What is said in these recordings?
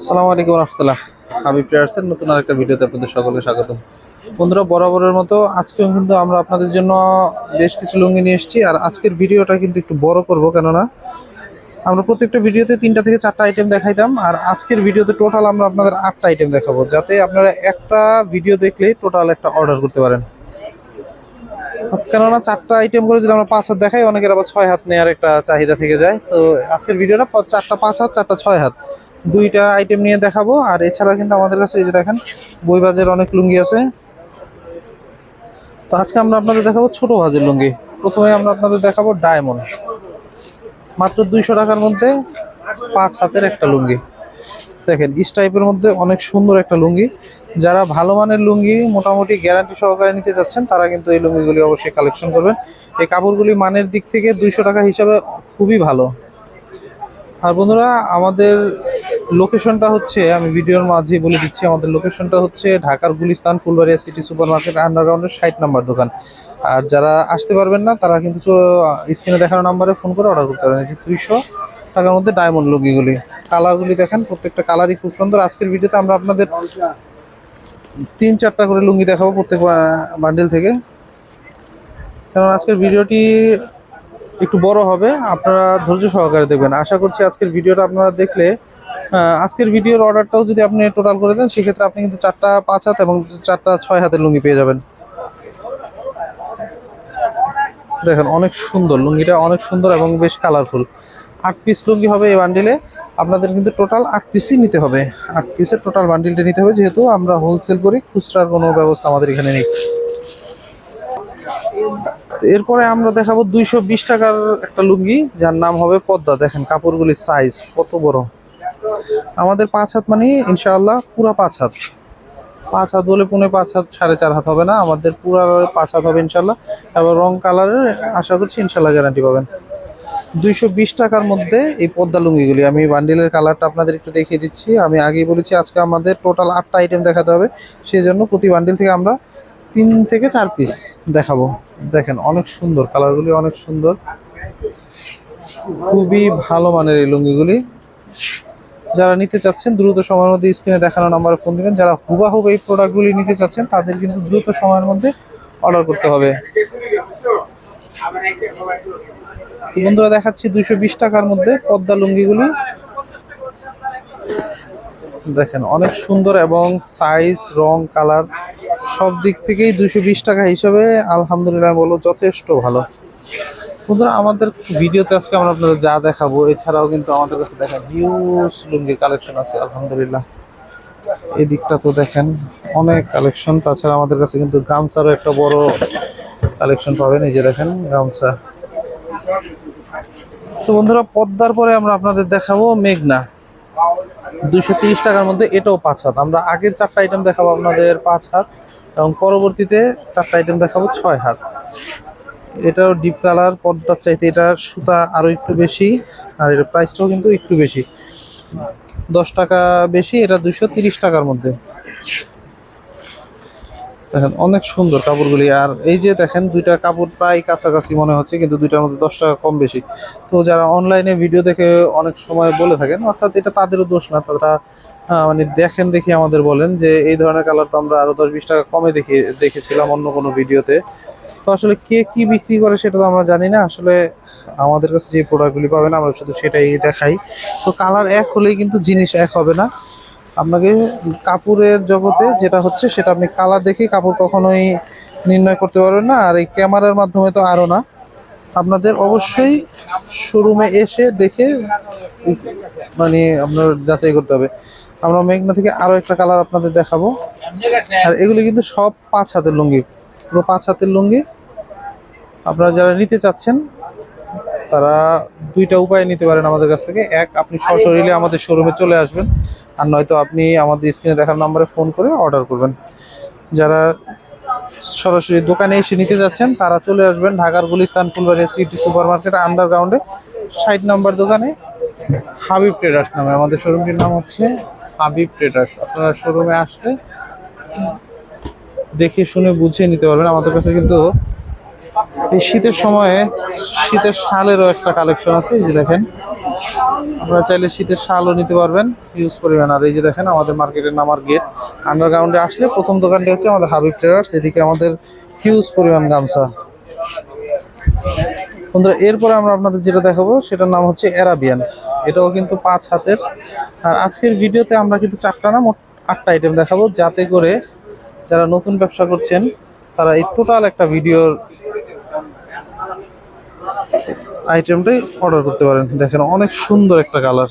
আসসালামু আলাইকুম রহমতুল্লাহ। আমি প্রেয়ার্সের নতুন আরেকটা ভিডিওতে আপনাদের সকলকে স্বাগতম। বন্ধুরা, বরাবরের মতো আজকেও কিন্তু আমরা আপনাদের জন্য বেশ কিছু লুঙ্গি নিয়ে এসেছি, আর আজকের ভিডিওটা কিন্তু একটু বড় করব, কেননা আমরা প্রত্যেকটা ভিডিওতে তিনটা থেকে চারটা আইটেম দেখাইতাম, আর আজকের ভিডিওতে টোটাল আমরা আপনাদের আটটা আইটেম দেখাবো, যাতে আপনারা একটা ভিডিও দেখলেই টোটাল একটা অর্ডার করতে পারেন। কেননা চারটা আইটেম করে যদি আমরা পাঁচ হাত দেখাই, অনেকের আবার ছয় হাত নেওয়ার একটা চাহিদা থেকে যায়। তো আজকের ভিডিওটা চারটা পাঁচ হাত, চারটা ছয় হাত। দুইটা আইটেম নিয়ে দেখাবো। আর এছাড়া কিন্তু আমাদের কাছে এই যে দেখেন বইবাজের অনেক লুঙ্গি আছে। তো আজকে আমরা আপনাদের দেখাবো ছোট ভাজের লুঙ্গি। প্রথমে আমরা আপনাদের দেখাবো ডায়মন্ড মাত্র দুইশো টাকার মধ্যে পাঁচ হাতের একটা লুঙ্গি। দেখেন ইস টাইপের মধ্যে অনেক সুন্দর একটা লুঙ্গি। যারা ভালো মানের লুঙ্গি মোটামুটি গ্যারান্টি সহকারে নিতে যাচ্ছেন, তারা কিন্তু এই লুঙ্গিগুলি অবশ্যই কালেকশন করবেন। এই কাপড়গুলি মানের দিক থেকে দুইশো টাকা হিসাবে খুবই ভালো। আর বন্ধুরা, আমাদের লোকেশনটা হচ্ছে, আমি ভিডিওর মাঝে বলে দিচ্ছি, আমাদের লোকেশনটা হচ্ছে ঢাকার Gulistan, Fulbaria city super market আন্ডারগ্রাউন্ডের ষাট নাম্বার দোকান। আর যারা আসতে পারবেন না, তারা কিন্তু স্ক্রিনে দেখানো নাম্বারে ফোন করে অর্ডার করতে পারবেন এই যে দুইশো টাকার মধ্যে ডায়মন্ড লুঙ্গিগুলি। কালারগুলি দেখেন, প্রত্যেকটা কালারই খুব সুন্দর। আজকের ভিডিওতে আমরা আপনাদের তিন চারটা করে লুঙ্গি দেখাবো প্রত্যেক বান্ডেল থেকে। কারণ আজকের ভিডিওটি একটু বড় হবে, আপনারা ধৈর্য সহকারে দেখবেন। আশা করছি আজকের ভিডিওটা আপনারা দেখলে আজকের ভিডিওর অর্ডারটাও যদি আপনি টোটাল করে দেন, সেক্ষেত্রে আপনি কিন্তু চারটা পাঁচ হাত এবং চারটা ছয় হাতের লুঙ্গি পেয়ে যাবেন। দেখেন, অনেক সুন্দর। লুঙ্গিটা অনেক সুন্দর এবং বেশ কালারফুল আট পিস লুঙ্গি হবে এই বান্ডিলে আপনাদের কিন্তু টোটাল আট পিসই নিতে হবে। আট পিসের টোটাল বান্ডিলটা নিতে হবে, যেহেতু আমরা হোলসেল করি, খুচরার কোনো ব্যবস্থা আমাদের এখানে নেই। এরপরে আমরা দেখাবো দুইশো বিশ টাকার একটা লুঙ্গি, যার নাম হবে পদ্মা। দেখেন, কাপড়গুলির সাইজ কত বড়। আমাদের পাঁচ হাত মানে ইনশাআল্লাহ পুরা পাঁচ হাত। পাঁচ হাত বলে পুনে পাঁচ হাত, সাড়ে চার হাত হবে না, আমাদের পুরা পাঁচ হাত হবে ইনশাল্লাহ এবং রং কালারের আশা করছি ইনশাল্লাহ গ্যারান্টি পাবেন। দুইশো বিশ টাকার মধ্যে এই পদ্মা লুঙ্গিগুলি, আমি বান্ডিলের কালারটা আপনাদের একটু দেখিয়ে দিচ্ছি। আমি আগেই বলেছি, আজকে আমাদের টোটাল আটটা আইটেম দেখাতে হবে। সেই জন্য প্রতি বান্ডিল থেকে আমরা তিন থেকে চার পিস দেখাবো। দেখেন, অনেক সুন্দর কালারগুলি অনেক সুন্দর। খুবই ভালো মানের এই লুঙ্গিগুলি। যারা নিতে চাচ্ছেন, দ্রুত সময়ের মধ্যে স্ক্রিনে দেখানো নাম্বারে ফোন দিবেন। যারা হুবাহুব এই প্রোডাক্টগুলি নিতে চাচ্ছেন, তাদের কিন্তু দ্রুত সময়ের মধ্যে অর্ডার করতে হবে। বন্ধুরা, দেখাচ্ছি দুইশো বিশ টাকার মধ্যে পদ্মা লুঙ্গিগুলি। দেখেন, অনেক সুন্দর এবং সাইজ রং কালার সব দিক থেকেই বিশ টাকা হিসাবে আলহামদুলিল্লাহ বলো, যথেষ্ট ভালো। বন্ধুরা, আমাদের ভিডিওতে আজকে আমরা আপনাদের যা দেখাবো, এছাড়াও কিন্তু আমাদের কাছে দেখা হিউজ লুঙ্গির কালেকশন আছে, আলহামদুলিল্লাহ। এই দিকটা তো দেখেন, অনেক কালেকশন তাছাড়া আমাদের কাছে কিন্তু গামছারও একটা বড় কালেকশন পাবেন, এই যে দেখেন, গামছা। তো বন্ধুরা, পদ্মার পরে আমরা আপনাদের দেখাবো মেঘনা। দুশো তিরিশ টাকার মধ্যে এটাও পাঁচ হাত। আমরা আগের চারটা আইটেম দেখাবো আপনাদের পাঁচ হাত, এবং পরবর্তীতে চারটা আইটেম দেখাবো ছয় হাত। এটাও ডিপ কালার পর্দার চাইতে এটা সুতা আরও একটু বেশি, আর এর প্রাইসটাও কিন্তু একটু বেশি। দশ টাকা বেশি, এটা দুশো টাকার মধ্যে। দেখেন, অনেক সুন্দর কাপড়গুলি। আর এই যে দেখেন, দুইটা কাপড় প্রায় কাছাকাছি মনে হচ্ছে, কিন্তু দুইটার মধ্যে দশ টাকা কম বেশি। তো যারা অনলাইনে ভিডিও দেখে অনেক সময় বলে থাকেন, অর্থাৎ এটা তাদেরও দোষ না, তারা মানে দেখেন দেখি আমাদের বলেন যে, এই ধরনের কালার তো আমরা আরও দশ বিশ টাকা কমে দেখে, দেখেছিলাম অন্য কোনো ভিডিওতে তো আসলে কে কি বিক্রি করে সেটা তো আমরা জানি না। আসলে আমাদের কাছে যে প্রোডাক্টগুলি পাবেন, আমরা শুধু সেটাই দেখাই। তো কালার এক হলেই কিন্তু জিনিস এক হবে না। আপনাকে কাপড়ের জগতে যেটা হচ্ছে সেটা আপনি কালার দেখে কাপড় কখনোই নির্ণয় করতে পারবেন না। আর এই ক্যামেরার মাধ্যমে তো আরও না। আপনাদের অবশ্যই শোরুমে এসে দেখে মানে আপনার যাচাই করতে হবে। আমরা মেঘনা থেকে আরও একটা কালার আপনাদের দেখাবো। আর এগুলি কিন্তু সব পাঁচ হাতের লুঙ্গি। পুরো পাঁচ হাতের লুঙ্গি। আপনারা যারা নিতে চাচ্ছেন, তারা দুইটা উপায়ে নিতে পারেন আমাদের কাছ থেকে। এক, আপনি সশরীরে আমাদের শোরুমে চলে আসবেন, আর নয়তো আপনি আমাদের স্ক্রিনে দেখার নম্বরে ফোন করে অর্ডার করবেন। যারা সরাসরি দোকানে এসে নিতে যাচ্ছেন, তারা চলে আসবেন ঢাকার Gulistan Fulbaria city super market আন্ডারগ্রাউন্ডে ষাট নম্বর দোকানে হাবিব ট্রেডার্স নামে। আমাদের শোরুমটির নাম হচ্ছে হাবিব ট্রেডার্স আপনারা শোরুমে আসলে দেখে শুনে বুঝে নিতে পারবেন। আমাদের কাছে কিন্তু এই শীতের সময়ে শীতের শালেরও একটা কালেকশন আছে, এই যে দেখেন। আপনারা চাইলে শীতের শালও নিতে পারবেন, ইউজ পরিমাণ আর এই যে দেখেন, আমাদের মার্কেটের নামার গেট। আন্ডারগ্রাউন্ডে আসলে প্রথম দোকানটি হচ্ছে আমাদের হাবিব ট্রেডার্স, এদিকে আমাদের হিউজ পরিমাণ গামছা। বন্ধুরা, এরপরে আমরা আপনাদের যেটা দেখাবো, সেটার নাম হচ্ছে অ্যারাবিয়ান। এটাও কিন্তু পাঁচ হাতের। আর আজকের ভিডিওতে আমরা কিন্তু চারটা না, মোট আটটা আইটেম দেখাবো, যাতে করে যারা নতুন ব্যবসা করছেন, তারা এই টোটাল একটা ভিডিওর আইটেমটাই অর্ডার করতে পারেন। দেখেন, অনেক সুন্দর একটা কালার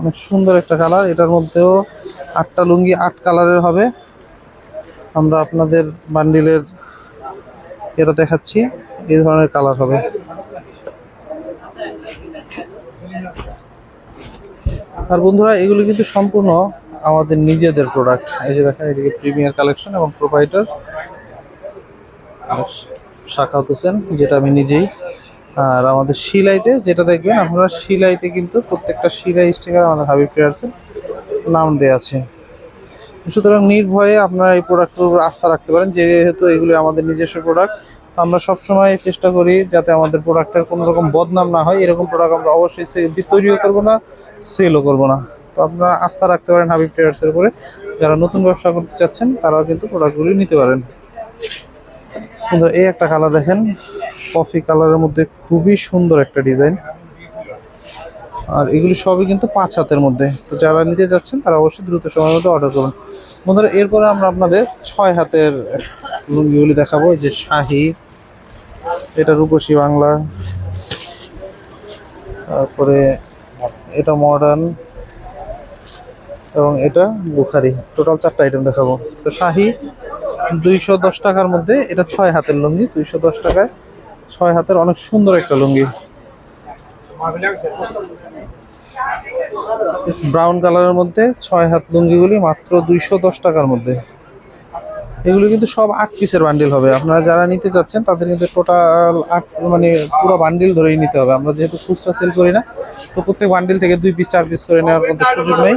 অনেক সুন্দর একটা কালার এটার মধ্যেও আটটা লুঙ্গি আট কালারের হবে। আমরা আপনাদের বান্ডিলের এটা দেখাচ্ছি। এই ধরনের কালার হবে। আর বন্ধুরা, এগুলো কিন্তু সম্পূর্ণ আমাদের নিজেদের প্রোডাক্ট এই যে দেখেন, এদিকে প্রিমিয়ার কালেকশন এবং প্রোভাইডার শাখাত হোসেন যেটা আমি নিজেই আর আমাদের শিলাইতে যেটা দেখবেন আপনারা শিলাইতে কিন্তু প্রত্যেকটা শিলাই স্টিকার আমাদের হাবিব ট্রেয়ার্সের নাম দেওয়া আছে। সুতরাং নির্ভয়ে আপনারা এই প্রোডাক্টের উপর আস্থা রাখতে পারেন, যেহেতু এগুলি আমাদের নিজস্ব প্রোডাক্ট তো আমরা সবসময় চেষ্টা করি যাতে আমাদের প্রোডাক্টের কোনো রকম বদনাম না হয়। এরকম প্রোডাক্ট আমরা অবশ্যই তৈরিও করব না সেলও করব না। তো আপনারা আস্থা রাখতে পারেন হাবিব ট্রেডার্সের উপরে যারা নতুন ব্যবসা করতে চাচ্ছেন, তারাও কিন্তু প্রোডাক্টগুলি নিতে পারেন। এই একটা কালার দেখেন কফি কালারের মধ্যে খুবই সুন্দর একটা ডিজাইন আর এগুলি সবই কিন্তু পাঁচ হাতের মধ্যে। তো যারা নিতে যাচ্ছেন, তারা অবশ্যই দ্রুত সময়ের মধ্যে অর্ডার করুন বন্ধুরা, এরপরে আমরা আপনাদের ছয় হাতের লুঙ্গিগুলি দেখাবো। যে শাহি, এটা রূপসী বাংলা। তারপরে এটা মডার্ন এবং এটা বুখারি। টোটাল চারটা আইটেম দেখাবো। তো শাহি, দুইশো দশ টাকার মধ্যে এটা ছয় হাতের লুঙ্গি, দুইশো দশ টাকায় ছয় হাতের অনেক সুন্দর একটা লুঙ্গি। ব্রাউন কালারের মধ্যে ছয় হাত লুঙ্গিগুলি মাত্র দুইশো দশ টাকার মধ্যে। এগুলো কিন্তু সব আট পিসের বান্ডিল হবে। আপনারা যারা নিতে চাচ্ছেন, তাদের কিন্তু টোটাল আট মানে পুরো বান্ডিল ধরেই নিতে হবে। আমরা যেহেতু খুচরা সেল করি না তো প্রত্যেক বান্ডিল থেকে দুই পিস চার পিস করে নেওয়ার মধ্যে সুযোগ নেই।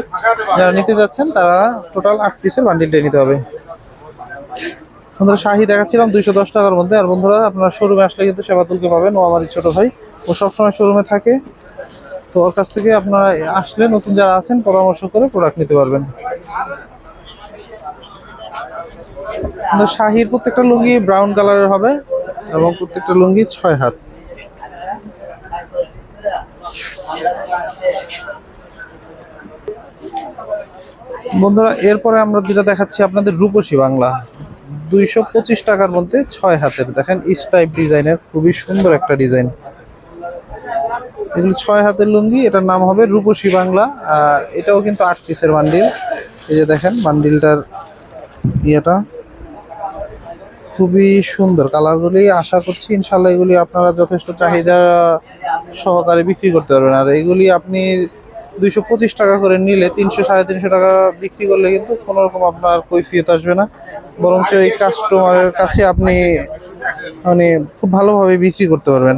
যারা নিতে যাচ্ছেন, তারা টোটাল আট পিসের বান্ডিলটাই নিতে হবে। বন্ধুরা, শাহি দেখাচ্ছিলাম দুইশো দশ টাকার মধ্যে। আর বন্ধুরা, আপনারা শোরুমে আসলে কিন্তু সেবাতুলকে পাবেন ও আমারই ছোট ভাই। ও সবসময় শোরুমে থাকে। তো ওর কাছ থেকে আপনারা আসলে নতুন যারা আছেন, পরামর্শ করে প্রোডাক্ট নিতে পারবেন। শাহির প্রত্যেকটা লুঙ্গি ব্রাউন কালারের হবে এবং প্রত্যেকটা লুঙ্গি ছয় হাত। বন্ধুরা, এরপরে আমরা যেটা দেখাচ্ছি আপনাদের রূপসী বাংলা। দুইশো পঁচিশ টাকার মধ্যে ছয় হাতের। দেখেন ইস টাইপ ডিজাইনের খুবই সুন্দর একটা ডিজাইন। এগুলো ছয় হাতের লুঙ্গি, এটার নাম হবে রূপসী বাংলা। আর এটাও কিন্তু আট পিসের বান্ডিল। এই যে দেখেন, বান্ডিলটার ইয়েটা খুবই সুন্দর। কালারগুলি আশা করছি ইনশাল্লাহ এগুলি আপনারা যথেষ্ট চাহিদা সহকারে বিক্রি করতে পারবেন। আর এগুলি আপনি দুইশো পঁচিশ টাকা করে নিলে তিনশো, সাড়ে তিনশো টাকা বিক্রি করলে কিন্তু কোনো রকম আপনার কৈফিয়ত আসবে না। বরঞ্চ এই কাস্টমারের কাছে আপনি মানে খুব ভালোভাবে বিক্রি করতে পারবেন।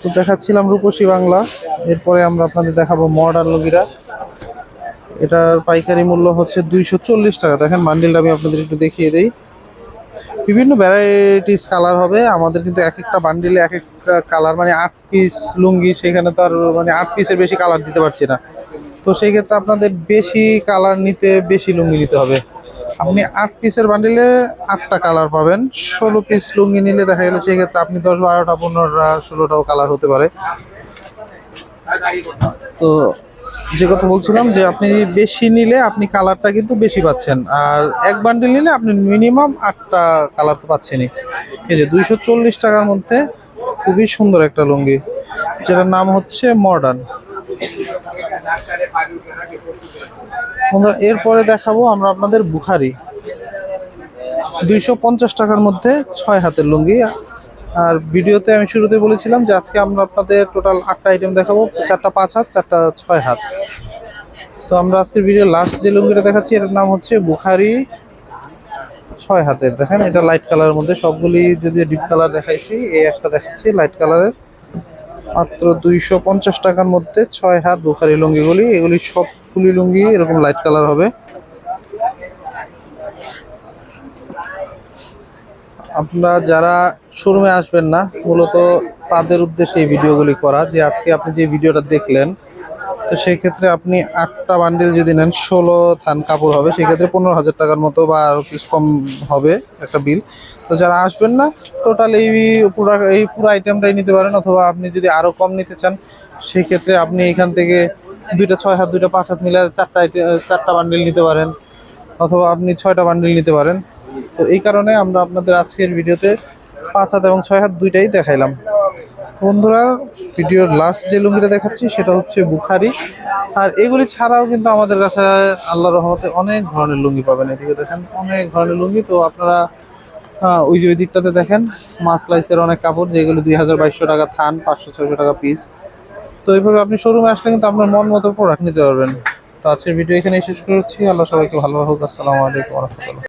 তো দেখাচ্ছিলাম রূপসী বাংলা। এরপরে আমরা আপনাদের দেখাবো মডার্ন লুঙ্গিরা এটার পাইকারি মূল্য হচ্ছে দুইশো চল্লিশ টাকা। দেখেন বান্ডিলটা আমি আপনাদের একটু দেখিয়ে দেই। বিভিন্ন ভ্যারাইটিস কালার হবে। আমাদের কিন্তু এক একটা বান্ডিলে এক এক কালার মানে আট পিস লুঙ্গি, সেখানে তো আর মানে আট পিসের বেশি কালার দিতে পারছি না। তো সেই ক্ষেত্রে আপনাদের বেশি কালার নিতে, বেশি লুঙ্গি নিতে হবে। আপনি আট পিসের বান্ডিলে আটটা কালার পাবেন। ষোলো পিস লুঙ্গি নিলে দেখা গেলে সেই ক্ষেত্রে আপনি দশ, বারোটা, পনেরোটা, ষোলোটাও কালার হতে পারে। তো যে কথা বলছিলাম যে আপনি বেশি নিলে আপনি কালারটা কিন্তু বেশি পাচ্ছেন। আর এক বান্ডিল নিলে আপনি মিনিমাম আটটা কালার তো পাচ্ছেনই। এই যে দুইশো চল্লিশ টাকার মধ্যে খুবই সুন্দর একটা লুঙ্গি, যেটার নাম হচ্ছে মডার্ন। এরপরে দেখাবো আমরা আপনাদের বুখারি। দুইশো পঞ্চাশ টাকার মধ্যে ছয় হাতের লুঙ্গি আর ভিডিওতে আমি শুরুতে বলেছিলাম যে আজকে আমরা আপনাদের টোটাল আটটা আইটেম দেখাবো। চারটা পাঁচ হাত, চারটা ছয় হাত। তো আমরা আজকের ভিডিও লাস্ট যে লুঙ্গিটা দেখাচ্ছি, এটার নাম হচ্ছে বুখারি ছয় হাতের। দেখেন, এটা লাইট কালারের মধ্যে। সবগুলি যদি ডিপ কালার দেখাইছি, এই একটা দেখাচ্ছি লাইট কালারের মাত্র দুইশো পঞ্চাশ টাকার মধ্যে ছয় হাত বুখারি লুঙ্গিগুলি। এগুলি সবগুলি লুঙ্গি এরকম লাইট কালার হবে। আপনারা যারা শোরুমে আসবেন না, মূলত তাদের উদ্দেশ্যে এই ভিডিওগুলি করা, যে আজকে আপনি যে ভিডিওটা দেখলেন, তো সেই ক্ষেত্রে আপনি আটটা বান্ডিল যদি নেন, ষোলো থান কাপড় হবে সেই ক্ষেত্রে পনেরো হাজার টাকার মতো বা আরও কিছু কম হবে একটা বিল তো যারা আসবেন না টোটাল এই পুরো এই পুরো আইটেমটাই নিতে পারেন, অথবা আপনি যদি আরও কম নিতে চান সেই ক্ষেত্রে আপনি এখান থেকে দুইটা, ছয় হাত, দুইটা, পাঁচ হাত মিলে চারটা আইটেম চারটা বান্ডিল নিতে পারেন, অথবা আপনি ছয়টা বান্ডিল নিতে পারেন। তো এই কারণে আমরা আপনাদের আজকের ভিডিওতে পাঁচ হাত এবং ছয় হাত দুইটাই দেখাইলাম। বন্ধুরা, ভিডিওর লাস্ট যে লুঙ্গিটা দেখাচ্ছি, সেটা হচ্ছে বুখারি। আর এগুলি ছাড়াও কিন্তু আমাদের কাছে আল্লাহ রহমতে অনেক ধরনের লুঙ্গি পাবেন। এদিকে দেখেন, অনেক ধরনের লুঙ্গি। তো আপনারা ওই যে ওই দিকটাতে দেখেন মাসলাইসের অনেক কাপড়, যেগুলো দুই হাজার বাইশশো টাকা থান পাঁচশো ছয়শো টাকা পিস তো এইভাবে আপনি শোরুমে আসলে কিন্তু আপনার মন মতো প্রোডাক্ট নিতে পারবেন। তো আজকের ভিডিও এখানে শেষ করছি। আল্লাহ সবাইকে ভালো হোক আসসালামু আলাইকুম রহমতুল্লাহ।